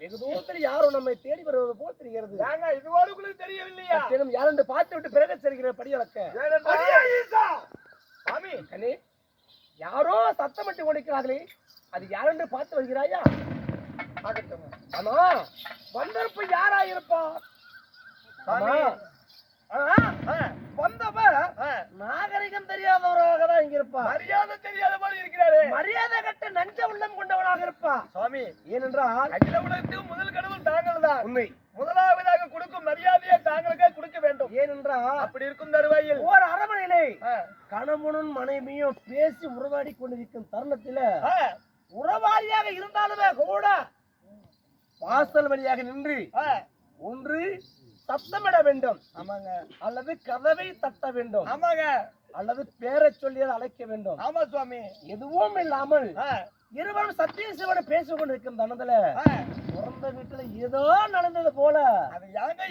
வெகு தூரத்தில் யாரோ நம்மை தேடி வருவது போல் தெரிகிறது ஏங்க இதுவோடு தெரியவில்லையா சத்தியம் யாரென்று பார்த்து விட்டு பிறகு செல்கிற படி ஐயா, சாமி கண்ணே யாரோ சத்தமிட்டு கொண்டிருக்கிறார்களே அது யாரென்று பார்த்து வருகிறாயா? ஆமா வந்திருப்பு யாரா இருப்பா? சாமி. ஆமா ஆ, வந்தவ ஆ, நாகரிகம் தெரியாதவராக தான் இங்க இருப்பா. மரியாதை தெரியாத மாதிரி இருக்கிறாரு. மரியாதை கட்ட நஞ்ச உள்ளம் கொண்டவனாக இருப்பா. சுவாமி ஏனென்றால் அகில உலகத்துக்கு முதல் கடவுள் தாங்கள் தான். உண்மை முதலாவதாக கொடுக்கும் மரியாதையை தாங்களுக்கே கொடுக்க ஏனென்றால் அப்படி இருக்கும் தருவாயில். ஒரு அரமனையிலே கணவனும் மனைவியும் பேசி உறவாடி கொண்டிருக்கும் தருணத்தில உறவாளியாக இருந்தாலுமே கூட வாசல் வழியாக நின்று ஒன்று சத்தமிட வேண்டும் ஆமாங்க. அல்லது கதவை தட்ட வேண்டும் ஆமாங்க. அல்லது பேரை சொல்லியது அழைக்க வேண்டும் ஆமா சுவாமி. எதுவும் இல்லாமல் இருவரும் சத்திய சிவனை பேசிக் கொண்டிருக்கும் தனத்துல ஆ, பிறந்த வீட்டுல ஏதோ நடந்தது போல.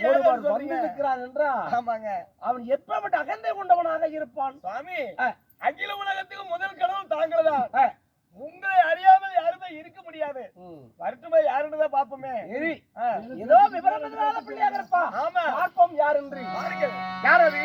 ஒருவர் வந்திருக்கிறான் என்றால் ஆமாங்க. அவன் எப்பப்பட்ட அகந்தை கொண்டவனாக இருப்பான். சுவாமி. அகில உலகத்துக்கு முதல் கடவுள் தாங்கள் தான். ஆ. உங்களை அறியாமல் யாருமே இருக்க முடியாது. வருத்தமா யாருன்னு பாப்போமே. ஏதோ விவரம் பிள்ளையாக இருப்பான் ஆமா. பார்ப்போம் யார் என்று யார் அது?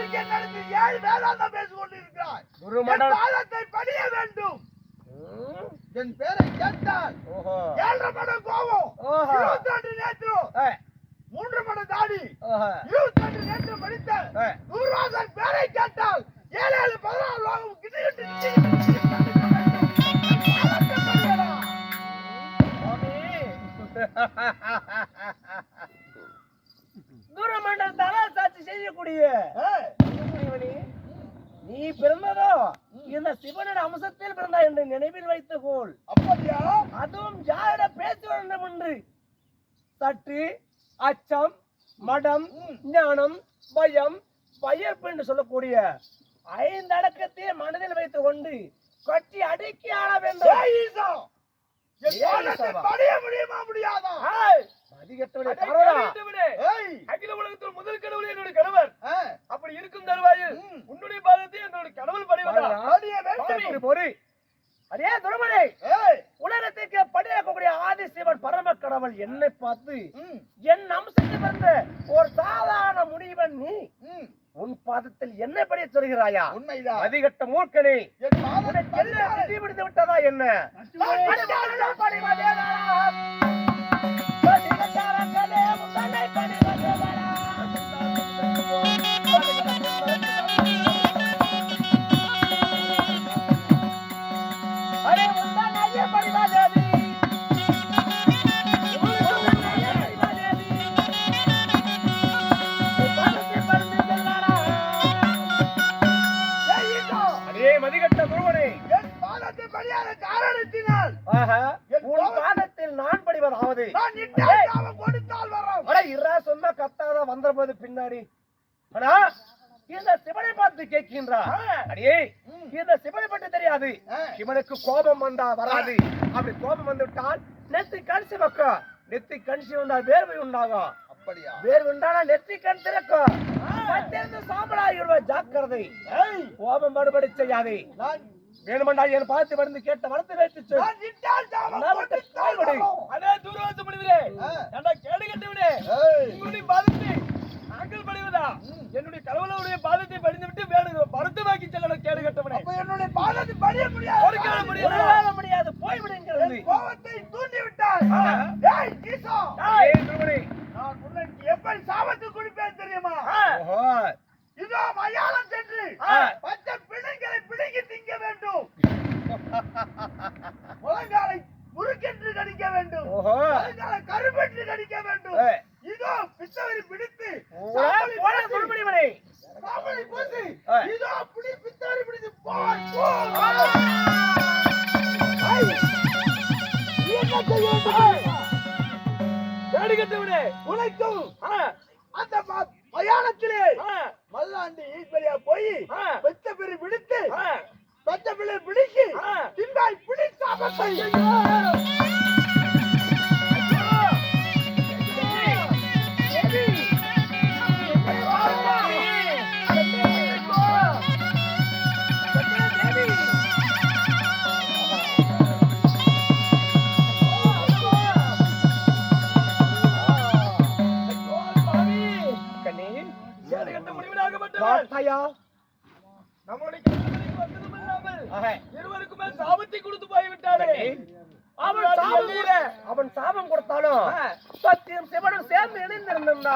படிக்க நடத்தி ஏழு வேதாந்தம் பேசிக் கொண்டிருக்கிறார் பாதத்தை படிய வேண்டும். என் பேரை கேட்டால் ஏழரை மடம் கோவம். இருபத்தி ரெண்டு நேற்று மூன்று மடம் தாடி. இருபத்தி ரெண்டு நேற்று படித்த. நூறுவாசன் பேரை கேட்டால் ஏழு ஏழு பதினாறு லோகம் கிட்டு கிட்டு குருமுனிவனே, நீ பிறந்ததோ இந்த சிவனோட அம்சத்தில் பிறந்தாய் என்று நினைவில் வைத்துக்கொள். அப்படியா? அதுவும் யாரிட பேச வேண்டும் என்று சற்று அச்சம் மடம் ஞானம் பயம் பயர்ப்பு என்று சொல்லக்கூடிய ஐந்து அடக்கத்தை மனதில் வைத்துக் கொண்டு கட்டி அடக்கி ஆள வேண்டும். முடியாதா? ஏய் அகில உலகத்தில் முதல் கடவுள் என்னுடைய கணவர் ஆ, அப்படி இருக்கும் தருவாயில் ம். உன்னுடைய பாதத்தை என்னுடைய கடவுள் பணிவதா பாருடா. படிய வேண்டும் பொறு, பொறு. அடே துருமனே ஏய் உலகத்திற்கு படியாக்கக்கூடிய ஆதி சிவன் பரம கடவுள் என்னை பார்த்து என் அம்சத்தில் வந்த ஒரு சாதாரண முடிவன் நீ உன் பாதத்தில் என்ன படிய சொல்கிறாயா? உண்மைதான். அதிகட்ட மூர்க்கனே என் பாதத்தை விட்டதா என்ன? ஈசா, அடே மதிகட்ட குருவனே. என் பாதத்தை படியாத காரணத்தினால் ஆஹா, உன் பாதத்தில் நான் தாவம் கொடுத்தால் வரோம். அட இரா சொன்ன கத்தாத வந்தபோது பின்னாடி. ஆனா இந்த சிவனை பார்த்து கேட்கின்றா. அடியே இந்த சிவனை பற்றி தெரியாது. ஆ. சிவனுக்கு கோபம் வந்தா வராது. அப்படி கோபம் வந்து விட்டால் நெத்தி கண் சிவக்கும் நெத்தி கண் சிவந்தா வேர்வை உண்டாகும் அப்படியா? உண்டானா கண் திறக்கும். பத்திருந்து ஜாக்கிரதை. கோபம் மறுபடி செய்யாதே. நான் வேணுமெண்டா என் பார்த்து வந்து கேட்ட வளர்த்து வைத்து அதே தூரவாச முடிவிலே கேடு கட்டவிடே. உங்களுடைய பாதத்தை நாங்கள் படிவதா? என்னுடைய கடவுளுடைய பாதத்தை படிந்து விட்டு வேறு மருத்துவாக்கி செல்லணும் கேடு கட்டவனே. என்னுடைய பாதத்தை படிய முடியாது. ஒரு காலம் முடியாது. முடியாது போய்விடுங்கிறது கோபத்தை தூண்டி விட்டாய் ஏய் ஈசா. ஏய், அவன் சாபத்து குடிப்பேன் தெரியுமா? இதோ மயாலம் சென்று பச்சை பிள்ளைங்களை பிடுங்கி திங்க வேண்டும். முழங்காலை முறுக்கென்று கடிக்க வேண்டும். முழங்காலை கருப்பென்று கடிக்க வேண்டும். இதோ பித்தவரி பிடித்து சுடுமணிமலை சாமலை பூசி. இதோ பிடி பித்தாரி பிடித்து போய் வருகின்றவனே உனக்கும் அந்த மயானத்திலே மல்லாண்டு ஈஸ்வரியா போய் பெத்த பெரு பிடித்து பெத்த பிள்ளை பிடிக்கு திண்டாய் பிடித்த இருவருக்குமே சாபத்தை கொடுத்து போய்விட்டாரே அவன் சாபம் கொடு- அவன் சாபம் கொடுத்தாலும். சத்தியம் சிவனும் சேர்ந்து இணைந்திருந்தா.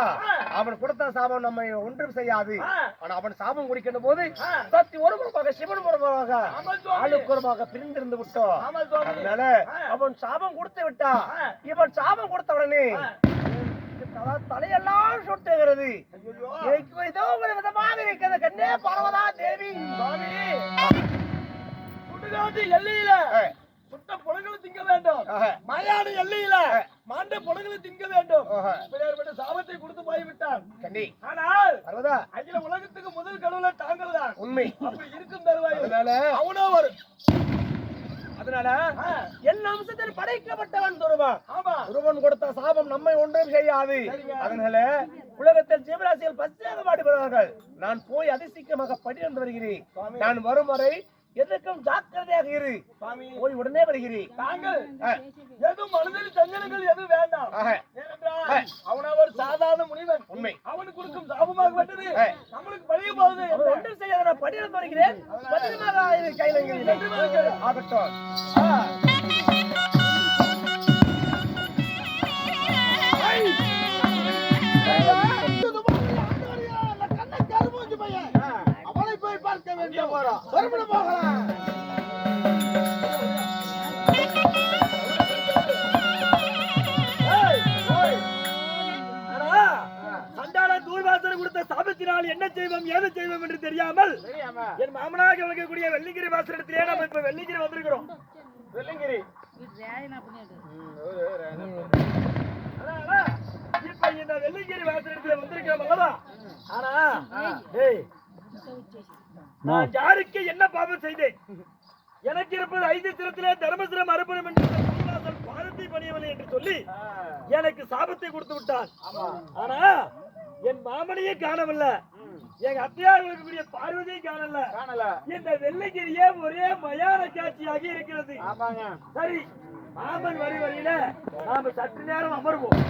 அவன் கொடுத்த சாபம் நம்மை ஒன்றும் செய்யாது. ஆனா அவன் சாபம் குடிக்கின்ற போது ஆ. சக்தி ஒரு புறமாக சிவன் சுவாமி. ஆளுக்குறமாக பிரிந்திருந்து விட்டோம். அதனால. அவன் சாபம் கொடுத்து விட்டா. இவன் சாபம் கொடுத்த உடனே தலையெல்லாம் சுட்டுகிறது ஏதோ கண்ணே பரவதா தேவி. சுடுகாட்டு எல்லையில. சுட்ட புலங்களும் திங்க வேண்டும். மயான எல்லையில மாண்ட புலங்களும் திங்க வேண்டும். இப்படியாற்பட்ட சாபத்தை கொடுத்து போய்விட்டான் கண்ணி. ஆனால் பரவதா அகில உலகத்துக்கு முதல் கடவுள தாங்கள் தான் உண்மை. அப்படி இருக்கும் தருவாய் அவனோ வரும் அதனால. என் அம்சத்தில் படைக்கப்பட்டவன் துருவன். ஆமா. துருவன் கொடுத்த சாபம் நம்மை ஒன்றும் செய்யாது. அதனால உலகத்தில் ஜீவராசிகள் பச்சையாக பாடுகிறார்கள் நான் போய் அதிசீக்கிரமாக படிந்து வருகிறேன். நான் வரும் வரை எதற்கும் ஜாக்கிரதையாக இரு. போய் உடனே வருகிறேன். தாங்கள். எதுவும் மனதில் சஞ்சலங்கள் எதுவும் வேண்டாம். அவன் ஒரு சாதாரண முனிவன் உண்மை. அவனுக்கு கொடுக்கும் சாபமாக விட்டது ஆ. நம்மளுக்கு பழிய போகுது அவர் ஒன்றும் செய்யாத நான் படிந்து வருகிறேன். பத்திரமாக. ஆகட்டும். மறுபடியும் போகலாம். சாபத்தினால் என்ன செய்வோம் ஏது செய்வோம் என்று தெரியாமல் என் மாமனாக விளங்கக்கூடிய வெள்ளிங்கிரி வாசனிடத்திலே நம்ம இப்ப வெள்ளிங்கிரி வந்திருக்கிறோம். வெள்ளிங்கிரி. இப்ப இந்த வெள்ளிங்கிரி வாசனிடத்துல வந்திருக்கிறோம் அல்லவா? ஆனா ஏய், நான் யாருக்கு என்ன பாவம் செய்தேன்? எனக்கு இருப்பது ஐந்து சிரத்திலே தர்மசிரம் அறுபடும் என்று பாதத்தை பணியவில்லை என்று சொல்லி எனக்கு சாபத்தை கொடுத்து விட்டான். ஆனா என் மாமனையே காணவில்லை. எங்க அத்தையார் இருக்கக்கூடிய பார்வதியை காணல. காணல. இந்த வெள்ளைக்கிரியே ஒரே மயான காட்சியாக இருக்கிறது. ஆமாங்க. சரி மாமன் வரி வரியில நாம சற்று நேரம் அமர்வோம்.